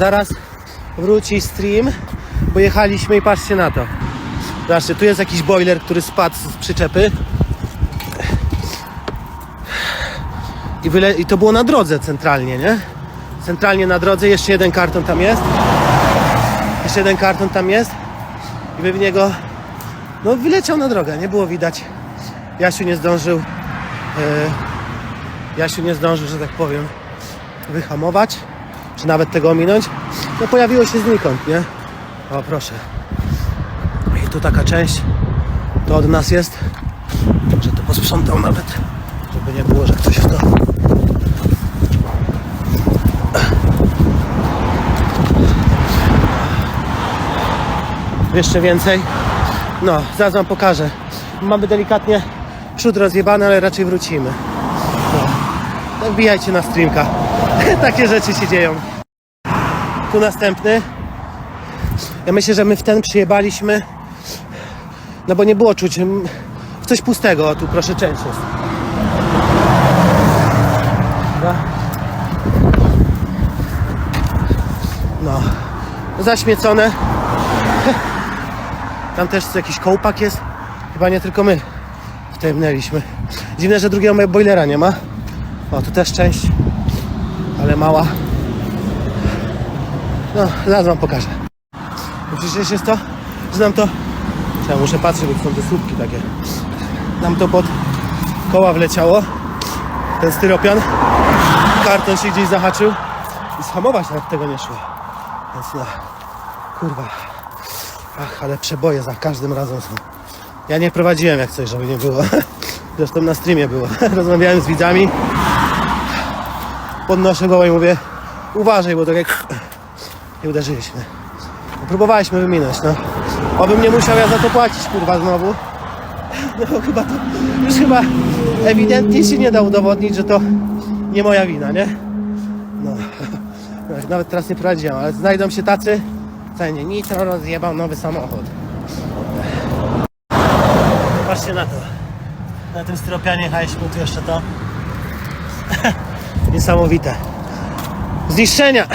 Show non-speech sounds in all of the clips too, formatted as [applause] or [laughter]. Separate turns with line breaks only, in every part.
Zaraz wróci stream, bo jechaliśmy i patrzcie na to. Zobaczcie, tu jest jakiś boiler, który spadł z przyczepy. I, wyle... I to było na drodze centralnie, nie? Centralnie na drodze, jeszcze jeden karton tam jest. Jeszcze jeden karton tam jest. I by w niego, no wyleciał na drogę, nie było widać. Jasiu nie zdążył, e, Jasiu nie zdążył, że tak powiem, wyhamować, czy nawet tego ominąć. No pojawiło się znikąd, nie? O proszę. I tu taka część, to od nas jest, że to posprzątał nawet, żeby nie było, że ktoś w to jeszcze więcej. No, zaraz wam pokażę. Mamy delikatnie przód rozjebany, ale raczej wrócimy. No, no wbijajcie na streamka. [laughs] Takie rzeczy się dzieją. Tu następny. Ja myślę, że my w ten przyjebaliśmy, no bo nie było czuć w coś pustego. Tu proszę część jest. No, zaśmiecone. [laughs] Tam też jakiś kołpak jest. Chyba nie tylko my wtemnęliśmy. Dziwne, że drugiego boilera nie ma. O, tu też część, ale mała. No, zaraz wam pokażę. Przecież jest to, że nam to... Ja muszę patrzeć, bo są te słupki takie. Nam to pod koła wleciało. Ten styropian. Karton się gdzieś zahaczył. I schamować nawet tego nie szło. Więc no, kurwa. Ach, ale przeboje za każdym razem są. Ja nie prowadziłem jak coś, żeby nie było. [laughs] Zresztą na streamie było. [laughs] Rozmawiałem z widzami. Podnoszę go i mówię uważaj, bo tak jak nie uderzyliśmy. No, próbowaliśmy wyminąć, no. Obym nie musiał ja za to płacić, kurwa, znowu. No bo chyba to już chyba ewidentnie się nie da udowodnić, że to nie moja wina, nie? No. [laughs] Nawet teraz nie prowadziłem, ale znajdą się tacy, cenie nitro rozjebał nowy samochód. Patrzcie na to. Na tym styropianie jechaliśmy tu jeszcze to. [laughs] Niesamowite. Zniszczenia.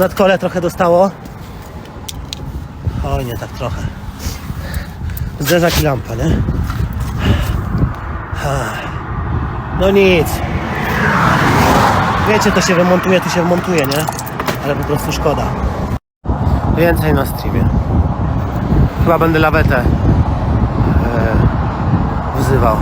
Nadkole trochę dostało. Oj, nie tak trochę. Zderzak i lampa, nie? No nic. Wiecie, to się remontuje, to się remontuje, nie? Ale po prostu szkoda. Więcej na streamie. Chyba będę lawetę e, wzywał.